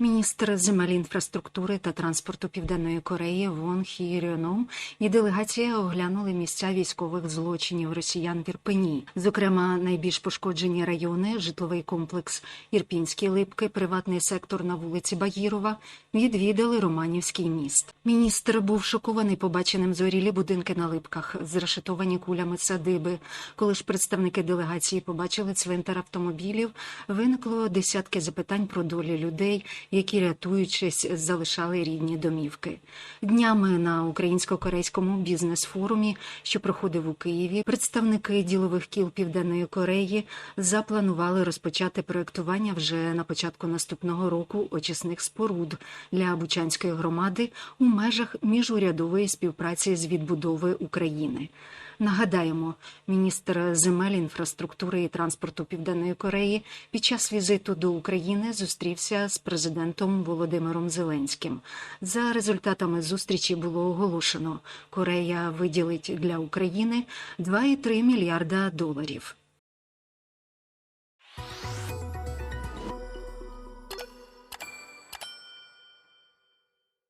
Міністр земель інфраструктури та транспорту Південної Кореї Вон Хі і делегація оглянули місця військових злочинів росіян в Ірпені. Зокрема, найбільш пошкоджені райони, житловий комплекс Ірпінські липки, приватний сектор на вулиці Багірова відвідали Романівський міст. Міністр був шокований побаченим зорілі будинки на липках, зрешетовані кулями садиби. Коли ж представники делегації побачили цвинтар автомобілів, виникло десятки запитань про долі людей, які рятуючись, залишали рідні домівки. Днями на українсько-корейському бізнес-форумі, що проходив у Києві, представники ділових кіл Південної Кореї запланували розпочати проектування вже на початку наступного року очисних споруд для Бучанської громади у межах міжурядової співпраці з відбудови України. Нагадаємо, міністр земель, інфраструктури і транспорту Південної Кореї під час візиту до України зустрівся з президентом Володимиром Зеленським. За результатами зустрічі було оголошено, Корея виділить для України 2,3 мільярда доларів.